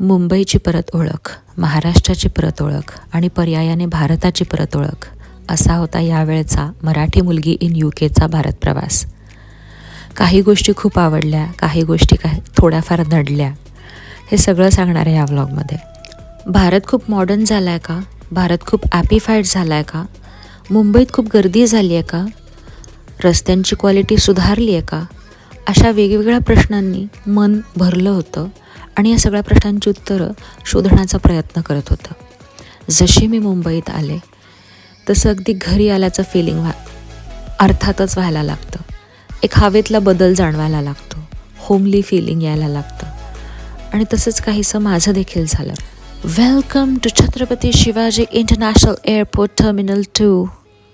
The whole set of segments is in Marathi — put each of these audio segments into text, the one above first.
मुंबईची परत ओळख महाराष्ट्राची परत ओळख आणि पर्यायाने भारताची परत ओळख असा होता यावेळचा मराठी मुलगी इन यू केचा भारत प्रवास. काही गोष्टी खूप आवडल्या काही गोष्टी काही थोड्याफार नडल्या. हे सगळं सांगणार आहे या व्लॉगमध्ये भारत खूप मॉडर्न झाला आहे का? भारत खूप ॲपिफाईड झाला आहे का? मुंबईत खूप गर्दी झाली आहे का? रस्त्यांची क्वालिटी सुधारली आहे का? अशा वेगवेगळ्या प्रश्नांनी मन भरलं होतं. आणि या सगळ्या प्रश्नांची उत्तरं शोधण्याचा प्रयत्न करत होतं. जशी मी मुंबईत आले तसं अगदी घरी आल्याचं फिलिंग व्हा अर्थातच व्हायला लागतं. एक हवेतला बदल जाणवायला लागतो. होमली फिलिंग यायला लागतं. आणि तसंच काहीसं माझं देखील झालं. Welcome to Chhatrapati Shivaji international airport terminal two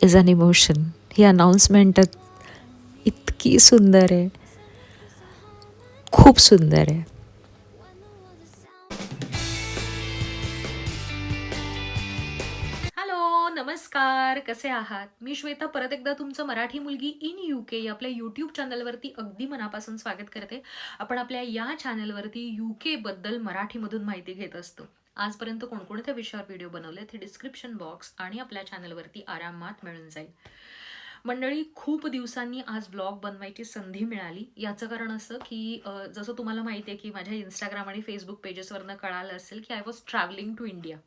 is an emotion he announcement इतकी सुंदर आहे. खूप सुंदर आहे. नमस्कार कसे आहात? मी श्वेता परत एकदा तुमचं मराठी मुलगी इन यू के आपल्या यूट्यूब चॅनलवरती अगदी मनापासून स्वागत करते. आपण आपल्या या चॅनलवरती यू के बद्दल मराठीमधून माहिती घेत असतो. आजपर्यंत कोणकोणत्या विषयावर व्हिडिओ बनवले ते डिस्क्रिप्शन बॉक्स आणि आपल्या चॅनलवरती आरामात मिळून जाईल. मंडळी खूप दिवसांनी आज ब्लॉग बनवायची संधी मिळाली. याचं कारण असं की जसं तुम्हाला माहिती आहे की माझ्या इंस्टाग्राम आणि फेसबुक पेजेसवरनं कळालं असेल की I was travelling to India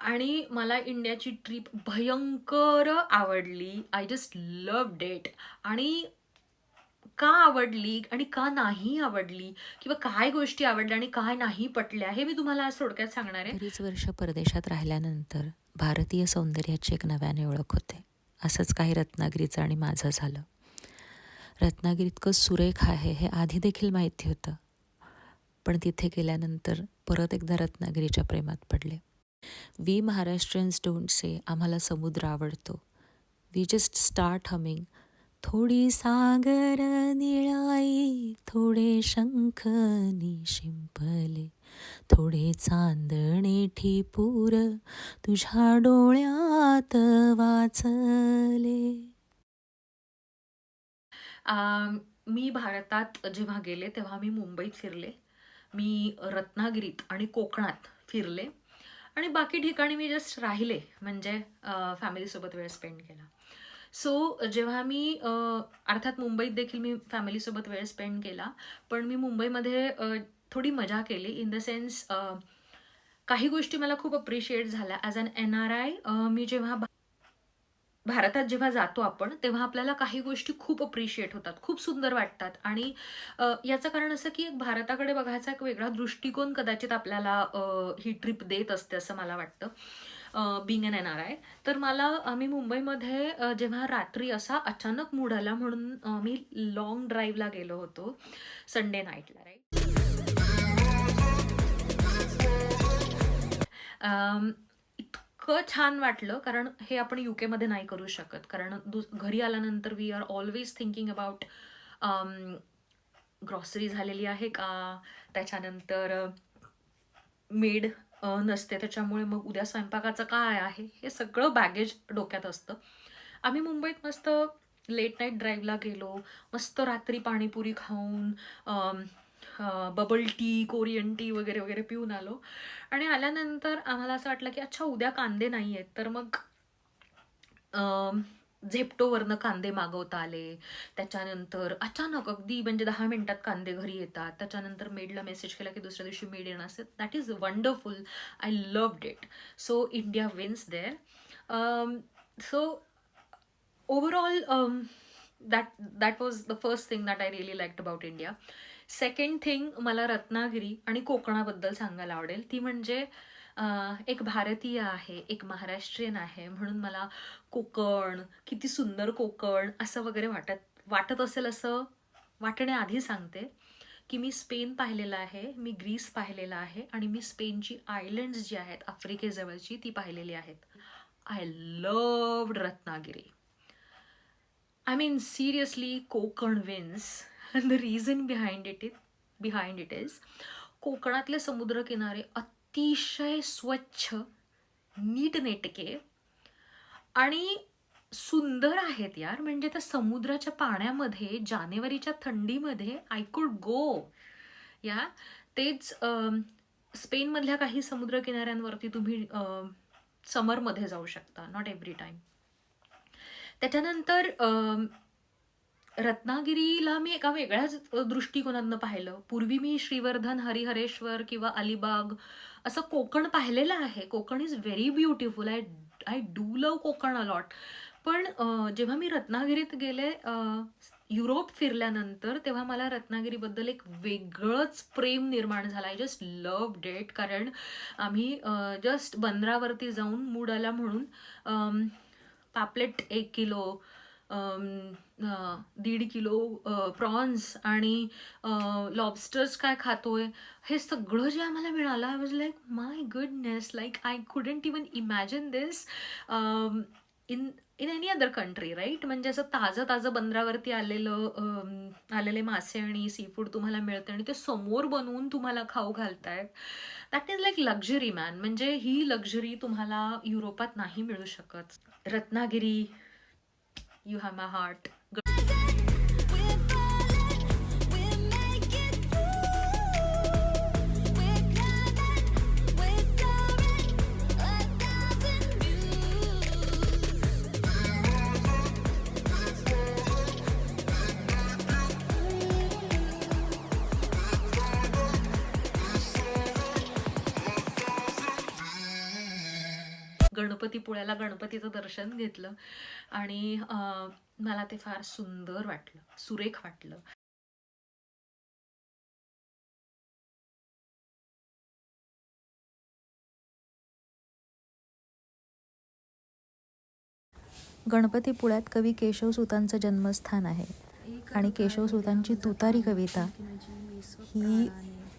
आणि मला इंडियाची ट्रिप भयंकर आवडली. आय जस्ट लव डेट आणि का आवडली आणि का नाही आवडली? किंवा काय गोष्टी आवडल्या आणि काय नाही पटल्या? हे मी तुम्हाला आज थोडक्यात सांगणार आहे. बरीच वर्ष परदेशात राहिल्यानंतर भारतीय सौंदर्याची एक नव्याने ओळख होते. असंच काही रत्नागिरीचं आणि माझं झालं. रत्नागिरी इतकं सुरेख आहे हे आधी देखील माहिती होतं. पण तिथे गेल्यानंतर परत एकदा रत्नागिरीच्या प्रेमात पडले. वी महाराष्ट्रीयन्स डोंट से आम्हाला समुद्र आवडतो वी जस्ट स्टार्ट हमिंग थोडी सागर निळाई थोडे शंखनी शिंपले थोडे चांदणे ठिपूर तुझ्या डोळ्यात वाचले मी भारतात जेव्हा गेले तेव्हा मी मुंबईत फिरले. मी रत्नागिरीत आणि कोकणात फिरले. आणि बाकी ठिकाणी मी जस्ट राहिले म्हणजे फॅमिलीसोबत वेळ स्पेंड केला. सो जेव्हा मी अर्थात मुंबईत देखील मी फॅमिलीसोबत वेळ स्पेंड केला पण मी मुंबईमध्ये थोडी मजा केली इन द सेन्स काही गोष्टी मला खूप अप्रिशिएट झाल्या. As an N R I मी जेव्हा भारतात जेव्हा जातो आपण तेव्हा आपल्याला काही गोष्टी खूप अप्रिशिएट होतात खूप सुंदर वाटतात. आणि याचं कारण असं की भारताकडे बघायचा एक वेगळा दृष्टिकोन कदाचित आपल्याला ही ट्रिप देत असते असं मला वाटतं. Being an N R I तर मला आम्ही मुंबईमध्ये जेव्हा रात्री असा अचानक मूड आला म्हणून मी लॉंग ड्राईव्हला गेलो होतो संडे नाईटला राईट इतकं छान वाटलं कारण हे आपण यू केमध्ये नाही करू शकत. कारण दु घरी आल्यानंतर we are always thinking about grocery झालेली आहे का? त्याच्यानंतर मेड नसते त्याच्यामुळे मग उद्या स्वयंपाकाचं काय आहे? हे सगळं बॅगेज डोक्यात असतं. आम्ही मुंबईत मस्त लेट नाईट ड्राईव्हला गेलो. मस्त रात्री पाणीपुरी खाऊन बबल टी कोरियन टी वगैरे वगैरे पिऊन आलो. आणि आल्यानंतर आम्हाला असं वाटलं की अच्छा उद्या कांदे नाही आहेत. तर मग झेप्टोवरनं कांदे मागवता आले. त्याच्यानंतर अचानक अगदी म्हणजे दहा मिनिटात कांदे घरी येतात. त्याच्यानंतर मेडला मेसेज केला की दुसऱ्या दिवशी मेड येणार असेल. That is wonderful I loved that so India wins there so overall that that was the first thing that I really liked about India second thing मला रत्नागिरी आणि कोकणाबद्दल सांगायला आवडेल. ती म्हणजे एक भारतीय आहे एक महाराष्ट्रीयन आहे म्हणून मला कोकण किती सुंदर कोकण असं वगैरे वाटत वाटत असेल असं वाटण्याआधी सांगते की मी स्पेन पाहिलेलं आहे मी ग्रीस पाहिलेलं आहे आणि मी स्पेनची आयलंड्स जी आहेत आफ्रिकेजवळची ती पाहिलेली आहेत. I loved Ratnagiri. I mean, seriously Konkan wins the reason behind it it behind it is कोकणातले समुद्रकिनारे अतिशय स्वच्छ नीटनेटके आणि सुंदर आहेत यार. म्हणजे त्या समुद्राच्या पाण्यामध्ये जानेवारीच्या थंडीमध्ये आय कुड गो या तेच स्पेनमधल्या काही समुद्रकिनाऱ्यांवरती तुम्ही समरमध्ये जाऊ शकता. नॉट एव्हरी टाईम त्याच्यानंतर रत्नागिरीला मी एका वेगळ्याच दृष्टिकोनातनं पाहिलं. पूर्वी मी श्रीवर्धन हरिहरेश्वर किंवा अलिबाग असं कोकण पाहिलेलं आहे. Konkan is very beautiful I I do love Konkan a lot पण जेव्हा मी रत्नागिरीत गेले युरोप फिरल्यानंतर तेव्हा मला रत्नागिरीबद्दल एक वेगळंच प्रेम निर्माण झाला. आय जस्ट लव डेट कारण आम्ही जस्ट बंदरावरती जाऊन मूड आला म्हणून पापलेट एक किलो दीड किलो प्रॉन्स आणि लॉबस्टर्स काय खातोय हे सगळं जे आम्हाला मिळालं I was like my goodness like I couldn't even imagine this in in any other country right म्हणजे असं ताजं ताजं बंदरावरती आलेलं आलेले मासे आणि सी फूड तुम्हाला मिळतं आणि ते समोर बनवून तुम्हाला खाऊ घालतायत. That is like luxury man म्हणजे ही लक्झरी तुम्हाला युरोपात नाही मिळू शकत. Ratnagiri you have my heart गणपतीपुळ्याला गणपतीचं दर्शन घेतलं आणि मला ते फार सुंदर वाटलं सुरेख वाटलं. गणपतीपुळ्यात कवी केशवसुतांचं जन्मस्थान आहे आणि केशवसुतांची तुतारी कविता ही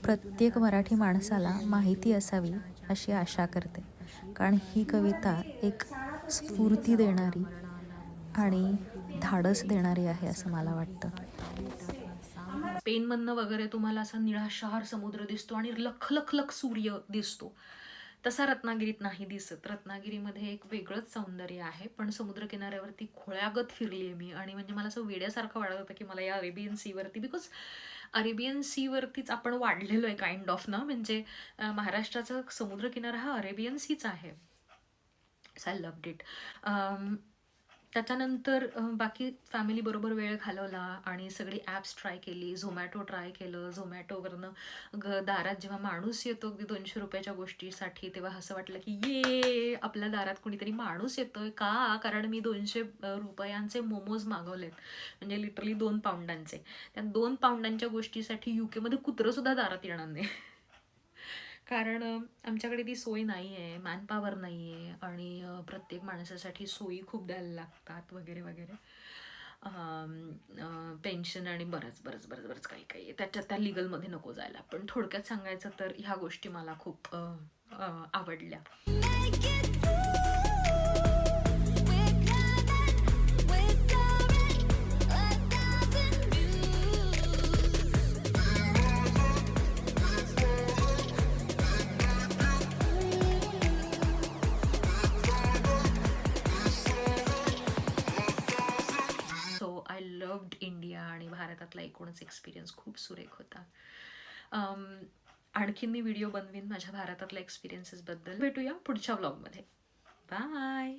प्रत्येक मराठी माणसाला माहिती असावी अशी आशा करते. कारण ही कविता एक स्फूर्ती देणारी आणि धाडस देणारी आहे असं मला वाटतं. पेनमधनं वगैरे तुम्हाला असा निळाशार समुद्र दिसतो आणि लख लख लख सूर्य दिसतो. तसा रत्नागिरीत नाही दिसत. रत्नागिरीमध्ये एक वेगळंच सौंदर्य आहे पण समुद्रकिनाऱ्यावरती खोळ्यागत फिरली आहे मी. आणि म्हणजे मला असं वेड्यासारखं वाटत होतं की मला या अरेबियन सीवरती बिकॉज अरेबियन सीवरतीच आपण वाढलेलो आहे काइंड ऑफ ना? म्हणजे महाराष्ट्राचा समुद्रकिनारा हा अरेबियन सीच आहे. आय लव्ड इट त्याच्यानंतर बाकी फॅमिलीबरोबर वेळ घालवला आणि सगळी ॲप्स ट्राय केली झोमॅटो ट्राय केलं झोमॅटोवरनं ग दारात जेव्हा माणूस येतो अगदी दोनशे रुपयाच्या गोष्टीसाठी तेव्हा असं वाटलं की ये आपल्या दारात कोणीतरी माणूस येतोय का? कारण मी दोनशे रुपयांचे मोमोज मागवलेत. म्हणजे लिटरली दोन पाऊंडांचे त्या दोन पाऊंडांच्या गोष्टीसाठी यू केमध्ये कुत्रंसुद्धा दारात येणार नाही. कारण आमच्याकडे ती सोय नाही आहे मॅनपावर नाही आहे आणि प्रत्येक माणसासाठी सोयी खूप द्यायला लागतात वगैरे वगैरे. पेन्शन आणि बरंच बरंच बरंच बरंच काही काही. आहे त्याच्यात त्या लिगलमध्ये नको जायला. पण थोडक्यात सांगायचं तर ह्या गोष्टी मला खूप आवडल्या. भारतातला एकूणच एक्सपिरियन्स खूप सुरेख होता. आणखीन मी व्हिडिओ बनवीन माझ्या भारतातल्या एक्सपिरियन्सेसबद्दल भेटूया पुढच्या व्लॉगमध्ये बाय